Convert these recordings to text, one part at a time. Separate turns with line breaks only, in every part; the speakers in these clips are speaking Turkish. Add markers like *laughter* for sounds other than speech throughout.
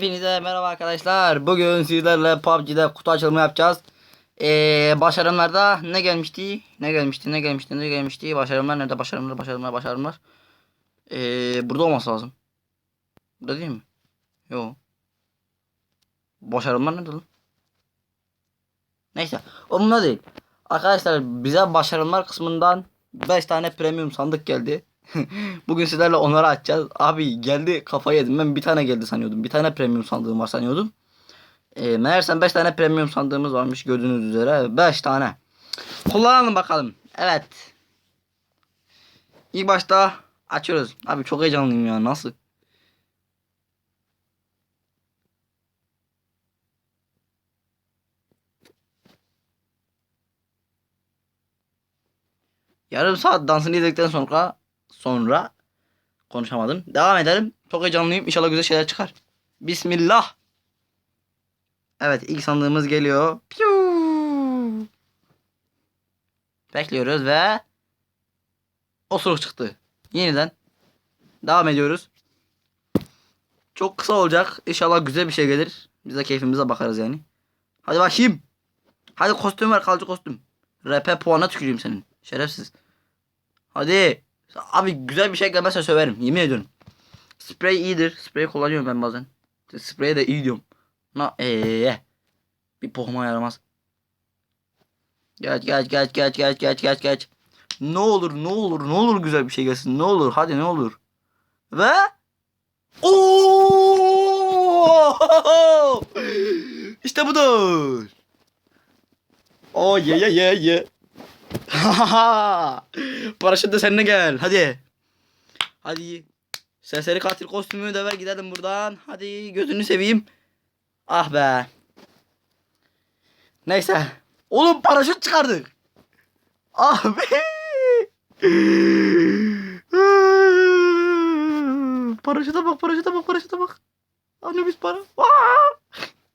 Hepinize merhaba arkadaşlar. Bugün sizlerle PUBG'de kutu açılımı yapacağız. Ee, başarımlarda ne gelmişti? Ne gelmişti? Ne gelmişti? Ne gelmişti? Başarımlar nerede? Başarımlar, başarımlar, başarımlar. Ee, burada olması lazım. Burada değil mi? Yok. Başarımlar nerede lan? Neyse. Umurumda değil. Arkadaşlar bize başarımlar kısmından 5 tane premium sandık geldi. *laughs* Bugün sizlerle onları açacağız. Abi geldi kafayı yedim. Ben bir tane geldi sanıyordum. Bir tane premium sandığım var sanıyordum. E, meğersem 5 tane premium sandığımız varmış gördüğünüz üzere. 5 tane. Kullanalım bakalım. Evet. İlk başta açıyoruz. Abi çok heyecanlıyım ya. Nasıl? Yarım saat dansını izledikten sonra sonra konuşamadım. Devam edelim. Çok heyecanlıyım. İnşallah güzel şeyler çıkar. Bismillah. Evet ilk sandığımız geliyor. Piu. Bekliyoruz ve osuruk çıktı. Yeniden devam ediyoruz. Çok kısa olacak. İnşallah güzel bir şey gelir. Biz de keyfimize bakarız yani. Hadi bakayım. Hadi kostüm ver kalıcı kostüm. RP puana tüküreyim senin. Şerefsiz. Hadi. Abi güzel bir şey gelmezse söverim. Yemin ediyorum. Sprey iyidir. Sprey kullanıyorum ben bazen. Sprey de iyi diyorum. Na eee. Bir pohuma yaramaz. Geç geç geç geç geç geç geç geç. Ne olur ne olur ne olur güzel bir şey gelsin. Ne olur hadi ne olur. Ve Oo! *laughs* İşte budur. Oh ye ye ye ye. *laughs* Paraşüt de seninle gel. Hadi. Hadi. Serseri katil kostümü de ver gidelim buradan. Hadi gözünü seveyim. Ah be. Neyse. Oğlum paraşüt çıkardık. Ah be. *laughs* paraşüte bak paraşüte bak paraşüte bak. Anne biz para. Aa!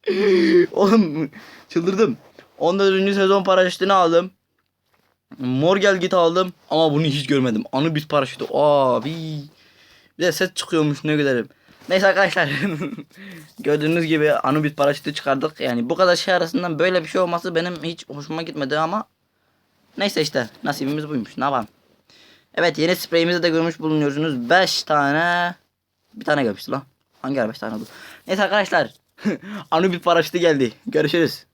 *laughs* Oğlum çıldırdım. 14. sezon paraşütünü aldım. Mor gel git aldım ama bunu hiç görmedim. Anubis paraşütü. Abi. Bir de ses çıkıyormuş ne gülerim. Neyse arkadaşlar. *laughs* Gördüğünüz gibi Anubis paraşütü çıkardık. Yani bu kadar şey arasından böyle bir şey olması benim hiç hoşuma gitmedi ama neyse işte nasibimiz buymuş. Ne yapalım. Evet yeni spreyimizi de görmüş bulunuyorsunuz. 5 tane bir tane gelmişti lan. Hangi ara 5 tane oldu? Neyse arkadaşlar. *laughs* Anubis paraşütü geldi. Görüşürüz.